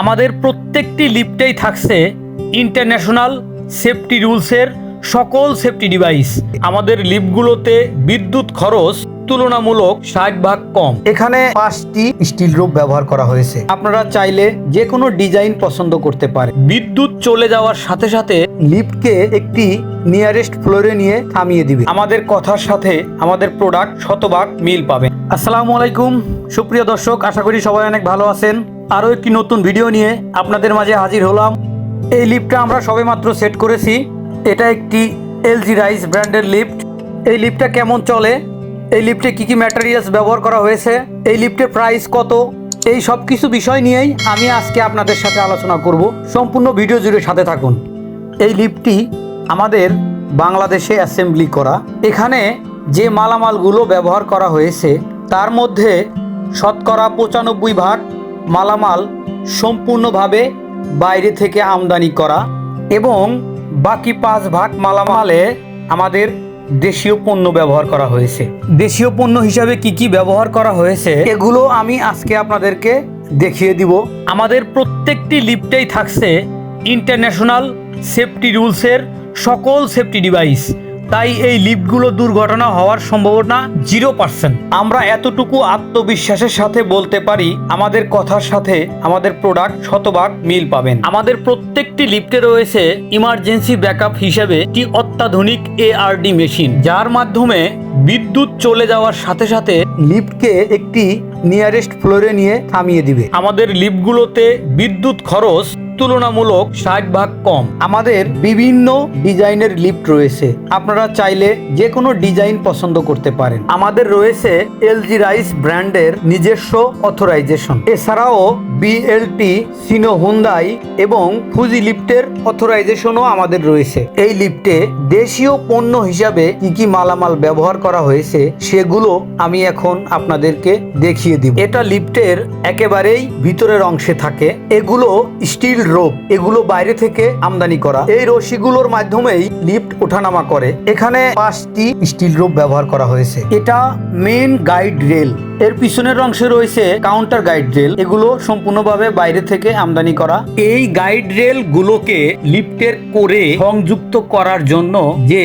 আমাদের প্রত্যেকটি লিফটেই থাকছে ইন্টারন্যাশনাল সেফটি রুলসের সকল সেফটি ডিভাইস আমাদের লিফটগুলোতে বিদ্যুৎ খরচ তুলনামূলক ষাট ভাগ কম। এখানে পাঁচটি স্টিল রূপ ব্যবহার করা হয়েছে। আপনারা চাইলে যে কোনো ডিজাইন পছন্দ করতে পারে বিদ্যুৎ চলে যাওয়ার সাথে সাথে লিফটকে একটি নিয়ারেস্ট ফ্লোরে নিয়ে থামিয়ে দিবে। আমাদের কথার সাথে আমাদের প্রোডাক্ট শতভাগ মিল পাবেন আসসালামু আলাইকুম। সুপ্রিয় দর্শক আশা করি সবাই অনেক ভালো আছেন। আরও একটি নতুন ভিডিও নিয়ে আপনাদের মাঝে হাজির হলাম। এই লিফটটা আমরা সবেমাত্র সেট করেছি। এটা একটি এলজি রাইস ব্র্যান্ডের লিফট। এই লিফটটা কেমন চলে? এই লিফটে কি কি ম্যাটেরিয়ালস ব্যবহার করা হয়েছে? এই লিফটের প্রাইস কত? এই সব কিছু বিষয় নিয়েই আমি আজকে আপনাদের সাথে আলোচনা করব। সম্পূর্ণ ভিডিও জুড়ে সাথে থাকুন। এই লিফটটি আমাদের বাংলাদেশে অ্যাসেম্বলি করা। এখানে যে মালামালগুলো ব্যবহার করা হয়েছে, তার মধ্যে শতকরা পঁচানব্বই ভাগ মালামাল সম্পূর্ণভাবে বাইরে থেকে আমদানি করা এবং বাকি পাঁচ ভাগ মালামালে আমাদের দেশীয় পণ্য ব্যবহার করা হয়েছে। দেশীয় পণ্য হিসাবে কি কি ব্যবহার করা হয়েছে, এগুলো আমি আজকে আপনাদেরকে দেখিয়ে দিব। আমাদের প্রত্যেকটি লিফটেই থাকছে ইন্টারন্যাশনাল সেফটি রুলসের সকল সেফটি ডিভাইস তাই এই লিফটগুলো দুর্ঘটনা হওয়ার সম্ভাবনা জিরো পার্সেন্ট। আমরা এতটুকু আত্মবিশ্বাসের সাথে বলতে পারি, আমাদের কথার সাথে আমাদের প্রোডাক্ট শতভাগ মিল পাবেন। আমাদের প্রত্যেকটি লিফটে রয়েছে ইমার্জেন্সি ব্যাকআপ হিসেবে একটি অত্যাধুনিক এআরডি মেশিন যার মাধ্যমে বিদ্যুৎ চলে যাওয়ার সাথে সাথে লিফটকে একটি নিয়ারেস্ট ফ্লোরে নিয়ে থামিয়ে দিবে। আমাদের লিফটগুলোতে বিদ্যুৎ খরচ তুলনামূলক ষাট ভাগ কম। আমাদের বিভিন্ন ডিজাইনের লিফট রয়েছে। আপনারা চাইলে যে কোনো ডিজাইন পছন্দ করতে পারেন। আমাদের রয়েছে এলজি রাইস ব্র্যান্ডের নিজস্ব অথরাইজেশন। এছাড়াও বিএলটি সিনো হুন্দাই এবং ফুজি লিফটের অথরাইজেশনও আমাদের রয়েছে। এই লিফটে দেশীয় পণ্য হিসাবে কি কি মালামাল ব্যবহার করা হয়েছে সেগুলো আমি এখন আপনাদেরকে দেখিয়ে দিব। এটা লিফটের একেবারেই ভিতরের অংশে থাকে। এগুলো স্টিল রোপ, এগুলো বাইরে থেকে আমদানি করা। এই রশিগুলোর মাধ্যমেই লিফট ওঠানামা করে। এখানে পাঁচটি স্টিল রোপ ব্যবহার করা হয়েছে। এটা মেন গাইড রেল এর পিছনের অংশে রয়েছে কাউন্টার গাইড রেল এগুলো সম্পূর্ণভাবে বাইরে থেকে আমদানি করা। এই গাইড রেল গুলোকে লিফটের করে সংযুক্ত করার জন্য যে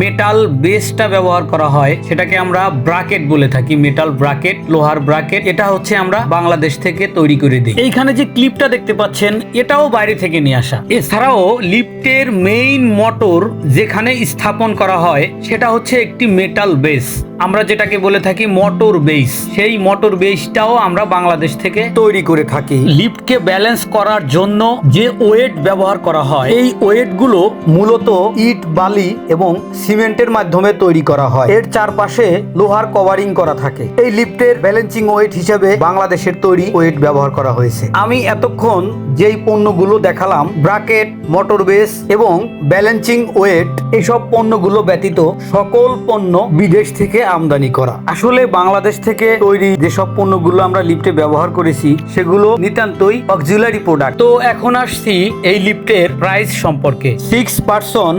মেটাল বেসটা ব্যবহার করা হয় সেটাকে আমরা ব্রাকেট বলে থাকি। মেটাল ব্রাকেট লোহার ব্রাকেট এটা হচ্ছে আমরা বাংলাদেশ থেকে তৈরি করে দিই। এইখানে যে ক্লিপটা দেখতে পাচ্ছেন এটাও বাইরে থেকে নিয়ে আসা। এছাড়াও লিফটের মেইন মোটর যেখানে স্থাপন করা হয় সেটা হচ্ছে একটি মেটাল বেস আমরা যেটাকে বলে থাকি মোটর বেস সেই মোটর বেসটাও আমরা বাংলাদেশ থেকে তৈরি করে থাকি। লিফটকে ব্যালেন্স করার জন্য যে ওয়েট ব্যবহার করা হয়, এই ওয়েটগুলো মূলত ইট, বালি এবং সিমেন্টের মাধ্যমে তৈরি করা হয়। এর চারপাশে লোহার কভারিং করা থাকে। এই লিফটের ব্যালেন্সিং ওয়েট হিসেবে বাংলাদেশের তৈরি ওয়েট ব্যবহার করা হয়েছে। আমি এতক্ষণ যেই পণ্যগুলো দেখালাম ব্রাকেট মোটর বেস এবং ব্যালেন্সিং ওয়েট এসব পণ্যগুলো ব্যতীত সকল পণ্য বিদেশ থেকে আমদানি করা। আসলে বাংলাদেশ থেকে তৈরি যেসব পণ্যগুলো আমরা লিফটে ব্যবহার করেছি, সেগুলো নিতান্তই অক্সিলারি প্রোডাক্ট তো এখন আসছি এই লিফটের প্রাইস সম্পর্কে। সিক্স পার্সন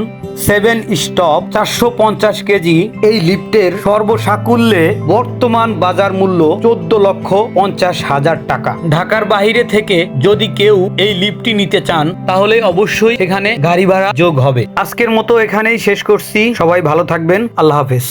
সেভেন স্টপ চারশো পঞ্চাশ কেজি এই লিফটের সর্বসাকুল্যে বর্তমান বাজার মূল্য চোদ্দ লক্ষ পঞ্চাশ হাজার টাকা। ঢাকার বাইরে থেকে যদি কেউ এই লিফটটি নিতে চান, তাহলে অবশ্যই এখানে গাড়ি ভাড়া যোগ হবে। আজকের মতো এখানেই শেষ করছি। সবাই ভালো থাকবেন। আল্লাহ হাফেজ।